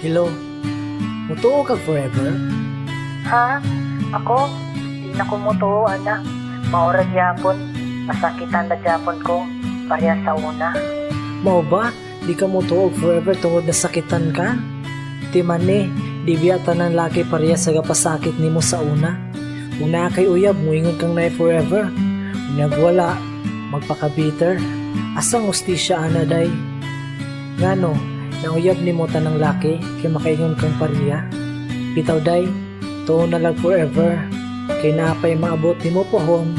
Hello? Mutuo ka forever? Ha? Ako? Di na kumutuo, ana. Maura gyapon. Masakitan na gyapon ko. Pareha sa una. Mao ba? Di ka mutuo forever tungod na sakitan ka? Di man eh, di biya tanan laki pareha sa gapasakit nimo sa una. Una kay uyab, muingon kang na forever. Unyag wala, magpaka-bitter. Asang ustisya ana day? Ngano, nauyab ni mo tanang laki kay makaingon kang pareha. Bitaw day, tuo na lang forever. Kay napay maabot ni mo pohon.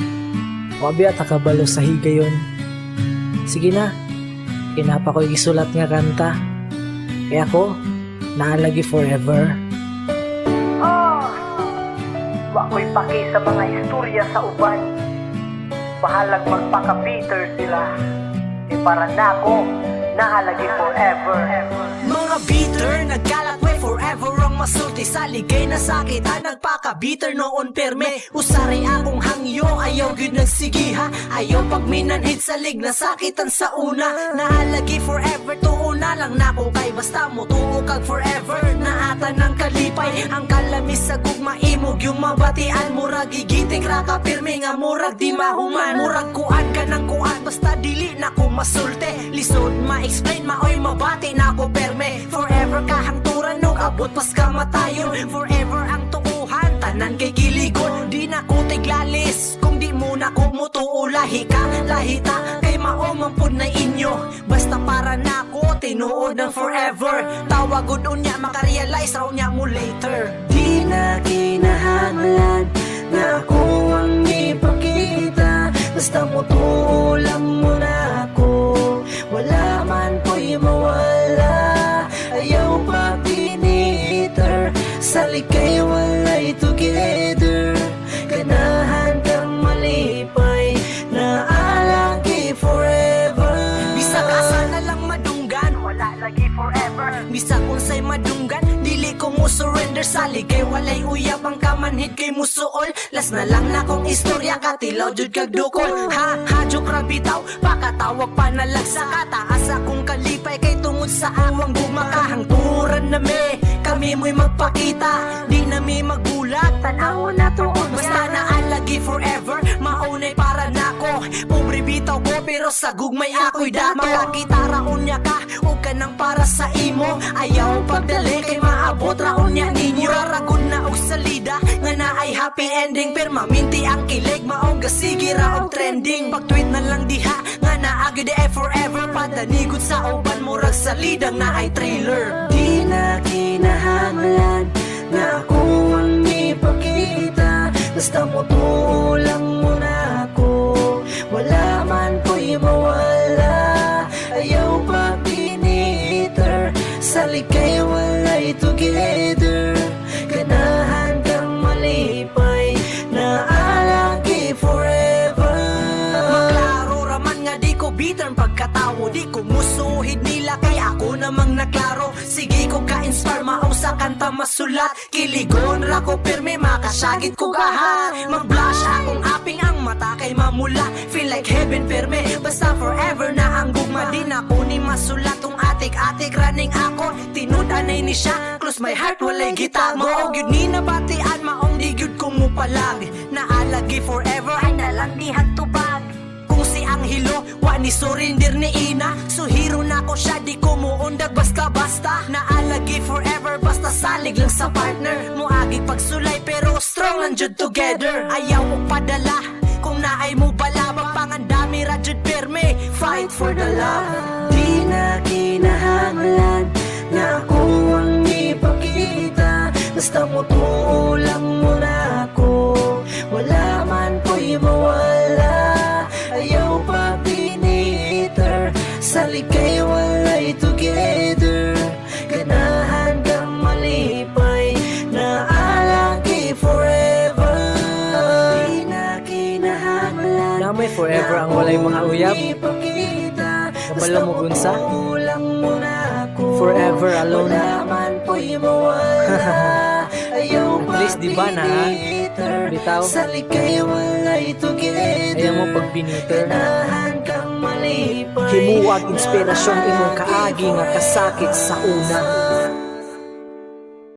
Wabi at kabalo sa higayon. Sige na, kinapa ko isulat nga kanta. Kaya ako, naalagi forever. Ah! Wa ko'y paki sa mga istorya sa uban. Bahalag magpaka-bitter sila. Di para na ako, nahalagi forever. Mga bitter, nagkalat way forever ang masulti. Sa ligay na sakit ha Nagpaka-bitter noon perme Usari akong hangyo, ayaw yun nagsigiha Ayaw pag minanhid sa lig na sakitan sa una. Nahalagi forever, tuo na lang na ko kay Basta mo kag forever. Naata ng kalipay, ang kalamis sa gugma imog Yung mabatian, murag gigiting raka pirmi nga murag di mahuman. Murag kuan ka ng kuan, basta dili na ko ma-explain, maoy mabati na ko perme. Forever ka hangturan no abot pas kamatayon. Forever ang tuuhan tanan kay giligon Di na ko tiglalis kung di mo na ko mutuo Lahi ka, lahita kay maomampod na inyo. Basta para na ko tinuod ng forever. Tawagod unya makarealize raw niya mo later. Di na kinahanglan na ako ang ipakita. Basta mutuo lang mo tiniter Sa likay walay together. Ganahan kang malipay Na alagi forever. Bisa ka sana lang madunggan Wala lagi forever. Bisa kung sa'y madunggan Dili ko mo surrender. Sa ligay Walay uyab ang kamanhid kay mo suol Las na lang na kong istorya Katilaw jud kag dukol. Ha ha juk rabitaw Pakatawag pa na lang sa kataas akong kalipay. Kay tungod sa awang gumakahangturan na me Kami mo'y magpakita Di na mi magulat. Tanaw na tuon Basta naalagi forever Maunay para nako. Pobre bitaw ko pero sa gugmay ako'y dato Makakita raon niya ka O ka nang para sa imo. Ayaw pagdali kay maabot. Raon niya ninyo. Raragod na og salida. Nga na ay happy ending. Permaminti ang kilig. Maong gasigi raong trending. Pag-tweet na lang diha. Nga naagi di ay forever. Padanigod sa uban Murag salidang na ay trailer. Di na kinahanglan Na ako ang ipakita Basta mo lang mo na ako namang naklaro. Sige ko ka-inspire maong sa kanta masulat. Kiligon ra ko pirme makasagit ko gaha Mag-blush akong aping ang mata kay mamula. Feel like heaven pirme Basta forever na ang gugma. Di na ko ni masulat. Tong atik-atik running ako. Tinudanay ni siya. Close my heart walay gita Maog yun ni nabatian Maong di gyud ko mo palag Naalagi forever. Ay nalang di Anghelo, wa ni surrender ni Ina. So hero na ko siya, di ko muundag basta-basta. Naalagi forever, basta salig lang sa partner. Muagi pagsulay, pero strong lang jud together. Ayaw ko padala, kung naay mo bala Magpangandami ra jud perme, fight for the love. Di na Sa likay walay together Ganahan kang malipay Na alagi forever Di na kinahanglan Namay forever ang walay mga uyab. Kabalo mo, Gunsa? Forever alone. At least, di ba na, bitaw? Ayaw mo pag biniter. Himuwag inspirasyon imong kaagi nga kasakit sa una.